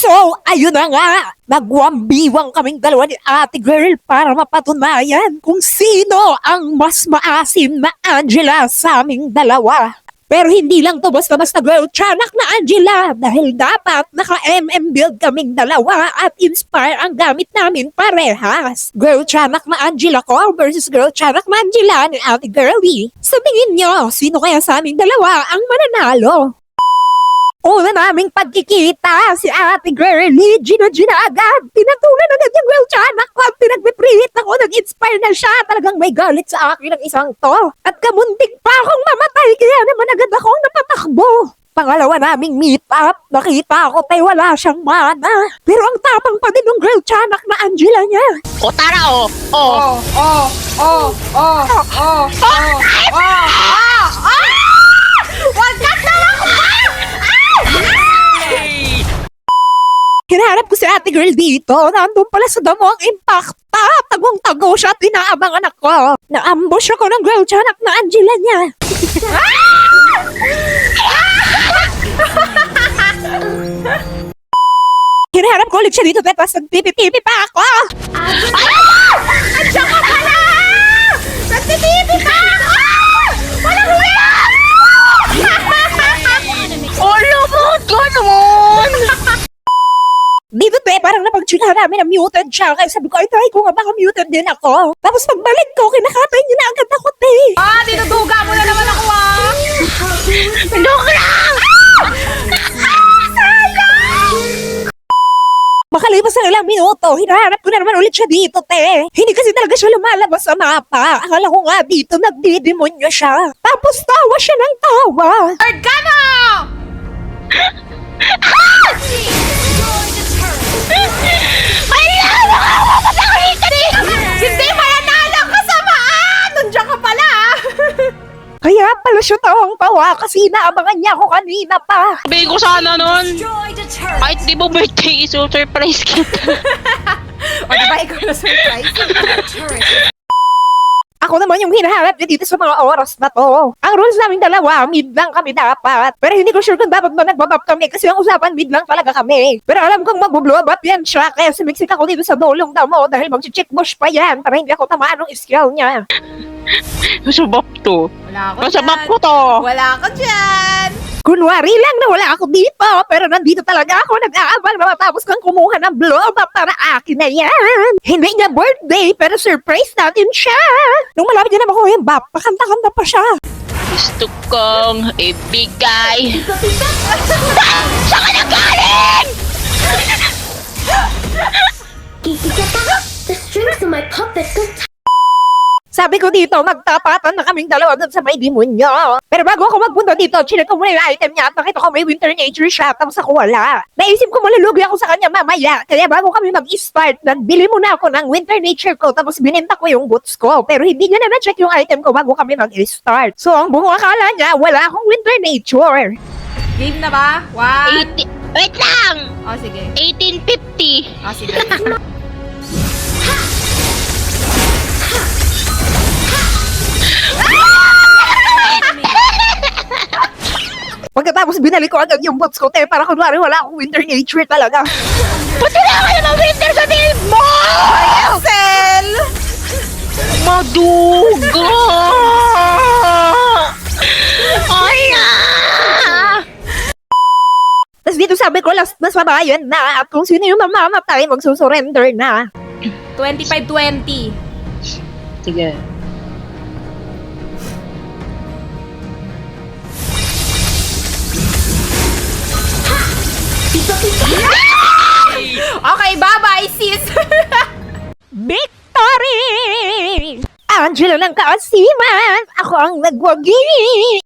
So, ayun na nga, nagwambiwang kaming dalawa ni ate girl para mapatunayan kung sino ang mas maasim na Angela sa aming dalawa. Pero hindi lang to basta-basta girl tiyanak na Angela dahil dapat naka-MM build kaming dalawa at inspire ang gamit namin parehas. Girl tiyanak na Angela ko versus girl tiyanak na Angela ni ate girlie. Sa tingin nyo, sino kaya sa aming dalawa ang mananalo? Una naming pagkikita, si ate girlie, Gina Gina agad. Pinatulan agad yung girl tiyanak ko. Pinagpipreheat ako, nag-inspire na siya. Talagang may galit sa akin ng isang to. At kamuntik pa akong mamatay, kaya naman agad akong napatakbo. Pangalawa naming meet up, nakita ko tay wala siyang mana. Pero ang tapang pa din ng girl tiyanak na Angela niya. O tara o. O. Oh, oh, oh, oh, oh, oh, oh, oh, Wag ka talaga Ko ate girl dito. Nandun pala sa damo ang impact. Tagong-tago siya at inaabangan ako. Na-ambush ako ng girl tiyanak na Angela niya. Hinahanap ko ulit siya dito tapos nagpipipipi pa ako. Andiyan ka Te, parang napag-chikahan namin na muted siya. Kaya sabi ko, ay try ko nga baka muted din ako. Tapos pagbalik ko, kinakatay niya na agad ako te. Ah, dinuduga mo na naman ako ah! Lang. Makalipas ng ilang minuto, hinahanap ko na naman ulit siya dito, te. Hindi kasi talaga siya lumalabas sa mapa. Akala ko nga dito, nagdidemonyo siya. Tapos tawa siya ng tawa. Third ka Kaya pala siya tawang tawa kasi naabangan niya ako kanina pa. Sabihin ko sana nun. Kahit di mo birthday, iso-surprise kita. O diba ikaw na surprise? Ako naman yung hinahanap niya dito sa mga oras na to. Ang rules namin dalawa, mid lang kami dapat. Pero hindi ko sure kung dapat ba nagbabab kami kasi ang usapan mid lang talaga kami. Pero alam kong magbublow up yan siya kaya sumiksik ako dito sa dolong damo dahil mag-check bush pa yan para hindi ako tamaan ng skill niya. Masabap to. Wala ako Masabap dyan. ko to. Wala ka dyan! Kunwari lang na wala ako dito, pero nandito talaga ako nag-aabang na matapos kong kumuha ng blow up para akin na yan. Hindi niya birthday, pero surprise natin siya. Nung malapit niya na makuha yung bap, pakanta-kanta pa siya. Gusto kong ibigay. Ah! Saan ka nagaling? The strings of my puppet go Sabi ko dito, magtapatan na kaming dalawa dun sa may demonyo. Pero bago ako magpunta dito, chinek ko muna yung item niya at nakita ko may winter nature shop tapos ako wala. Naisip ko malulugi ako sa kanya mamaya. Kaya bago kami mag-start, nagbili muna ako ng winter nature ko tapos binenta ko yung boots ko. Pero hindi niya na na-check yung item ko bago kami mag-start. So ang buong akala niya, wala akong winter nature. Game na ba? One. 80 Wait lang! O sige. 1850. O sige. Pagkatapos binalik ko agad yung boots ko, te, para kunwari wala akong winter nature talaga. Ba't wala ka na ng winter sa build mo? Excel! Maduga! Ay, ah! Tapos dito sabi ko, last na sa bayan na at kung sino yung mamamatay, magsusurrender na. 25-20. Sige. Angela ng kaasiman! Ako ang nagwagi!